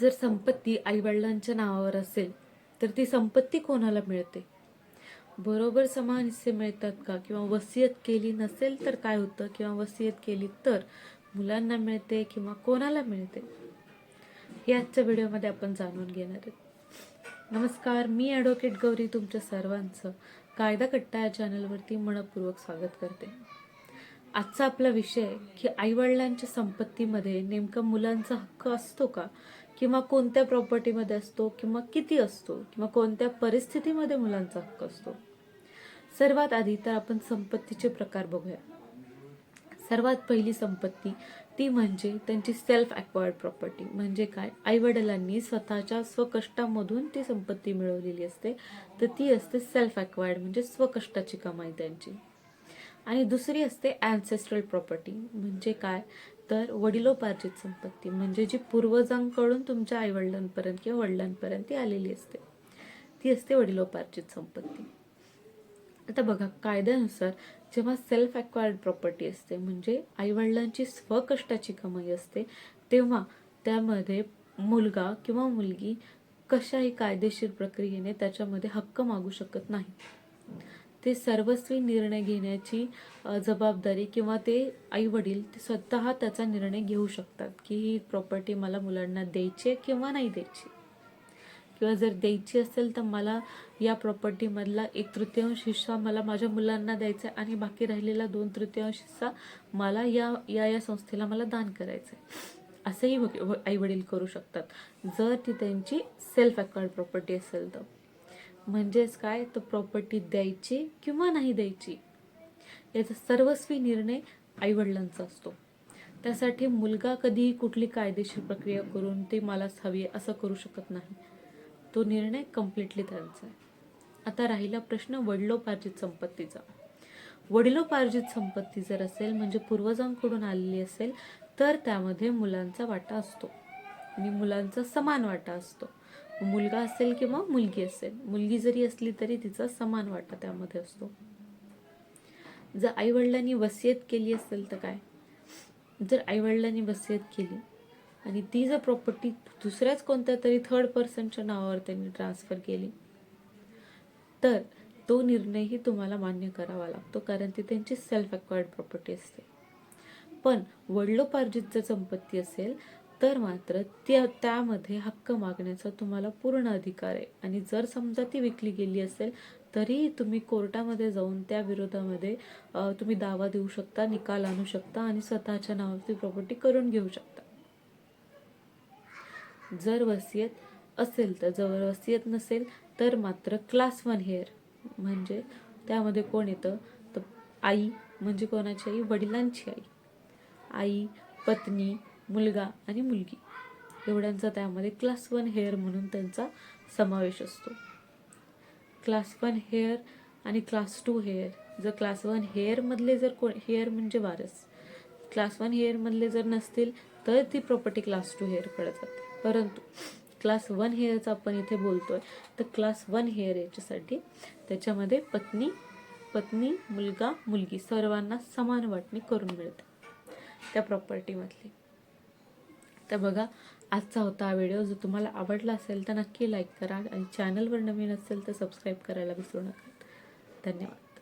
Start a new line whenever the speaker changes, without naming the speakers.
जर संपत्ती आईवडिलांच्या नावावर असेल तर ती संपत्ती कोणाला मिळते? बरोबर समान हिस्से मिळतात का? किंवा वसियत केली नसेल तर काय होतं? किंवा वसियत केली तर मुलांना मिळते किंवा कोणाला मिळते? हे आजच्या व्हिडिओमध्ये आपण जाणून घेणार आहोत. नमस्कार मी ॲडव्होकेट गौरी तुमच्या सर्वांचं कायदा कट्टा या चॅनलवरती मनपूर्वक स्वागत करते. आजचा आपला विषय की आईवडिलांच्या संपत्तीमध्ये नेमका मुलांचा हक्क असतो का? किंवा कोणत्या प्रॉपर्टीमध्ये असतो? किंवा किती असतो? किंवा कोणत्या परिस्थितीमध्ये मुलांचा हक्क असतो? सर्वात आधी तर आपण संपत्तीचे प्रकार बघूया. सर्वात पहिली संपत्ती ती म्हणजे त्यांची सेल्फ अक्वायर्ड प्रॉपर्टी म्हणजे काय? आईवडिलांनी स्वतःच्या स्वकष्टामधून ती संपत्ती मिळवलेली असते. तर ती असते सेल्फ अक्वायर्ड म्हणजे स्वकष्टाची कमाई त्यांची. आणि दुसरी असते ॲन्सेस्ट्रल प्रॉपर्टी म्हणजे काय? तर वडिलोपार्जित संपत्ती. म्हणजे जी पूर्वजांकडून तुमच्या आईवडिलांपर्यंत किंवा वडिलांपर्यंत ती आलेली असते. ती असते वडिलोपार्जित संपत्ती. आता बघा कायद्यानुसार जेव्हा सेल्फ ॲक्वायर्ड प्रॉपर्टी असते म्हणजे आईवडिलांची स्वकष्टाची कमाई असते तेव्हा त्यामध्ये मुलगा किंवा मुलगी कशाही कायदेशीर प्रक्रियेने त्याच्यामध्ये हक्क मागू शकत नाही. ते सर्वस्वी निर्णय घेण्याची जबाबदारी किंवा ते आई वडील ते स्वतः त्याचा निर्णय घेऊ शकतात की ही प्रॉपर्टी मला मुलांना द्यायची आहे किंवा नाही द्यायची. किंवा जर द्यायची असेल तर मला या प्रॉपर्टीमधला एक तृतीयांश हिस्सा मला माझ्या मुलांना द्यायचा आहे आणि बाकी राहिलेला दोन तृतीयांश हिस्सा मला या या या संस्थेला मला दान करायचं आहे असंही आई वडील करू शकतात. जर ती त्यांची सेल्फ अक्वायर्ड प्रॉपर्टी असेल तर. म्हणजेच काय? तर प्रॉपर्टी द्यायची किंवा नाही द्यायची? याचा सर्वस्वी निर्णय आईवडिलांचा असतो. त्यासाठी मुलगा कधीही कुठली कायदेशीर प्रक्रिया करून ते मलाच हवी आहे असं करू शकत नाही. तो निर्णय कम्प्लिटली त्यांचा आहे. आता राहिला प्रश्न वडिलोपार्जित संपत्तीचा. वडिलोपार्जित संपत्ती जर असेल म्हणजे पूर्वजांकडून आलेली असेल तर त्यामध्ये मुलांचा वाटा असतो. आणि मुलांचा समान वाटा असतो. मुलगा असेल किंवा मुलगी असेल मुलगी जरी असली तरी तिचा समान वाटा त्यामध्ये असतो. जर आईवडिलांनी वसियत केली असेल तर काय? जर आईवडिलांनी वसियत केली आणि ती जर प्रॉपर्टी दुसऱ्याच कोणत्या तरी थर्ड पर्सनच्या नावावर त्यांनी ट्रान्सफर केली तर तो निर्णयही तुम्हाला मान्य करावा लागतो कारण ती त्यांची सेल्फ अक्वायर्ड प्रॉपर्टी असते. पण वडिलोपार्जित जर संपत्ती असेल तर मात्र त्या त्यामध्ये हक्क मागण्याचा तुम्हाला पूर्ण अधिकार आहे. आणि जर समजा ती विकली गेली असेल तरी तुम्ही कोर्टामध्ये जाऊन त्या विरोधामध्ये तुम्ही दावा देऊ शकता निकाल आणू शकता आणि स्वतःच्या नावाची प्रॉपर्टी करून घेऊ शकता. जर वसियत असेल तर जर वसियत नसेल तर मात्र क्लास वन हेअर म्हणजे त्यामध्ये कोण येतं? तर आई म्हणजे कोणाची आई? वडिलांची आई. आई पत्नी मुलगा आणि मुलगी. एवढ्यांचा त्यामध्ये क्लास वन हेअर म्हणून त्यांचा समावेश असतो. क्लास वन हेअर आणि क्लास टू हेअर जर क्लास वन हेअरमधले जर कोण हेअर म्हणजे वारस. क्लास वन हेअरमधले जर नसतील तर ती प्रॉपर्टी क्लास टू हेअरकडे जाते. परंतु क्लास वन हेअरचा आपण इथे बोलतोय तर क्लास वन हेअर याच्यासाठी त्याच्यामध्ये पत्नी पत्नी मुलगा मुलगी सर्वांना समान वाटणी करून मिळते. त्या प्रॉपर्टीमधली तर बघा आजचा होता हा व्हिडिओ जर तुम्हाला आवडला असेल तर नक्की लाईक करा. आणि चॅनलवर नवीन असेल तर सबस्क्राईब करायला विसरू नका. धन्यवाद.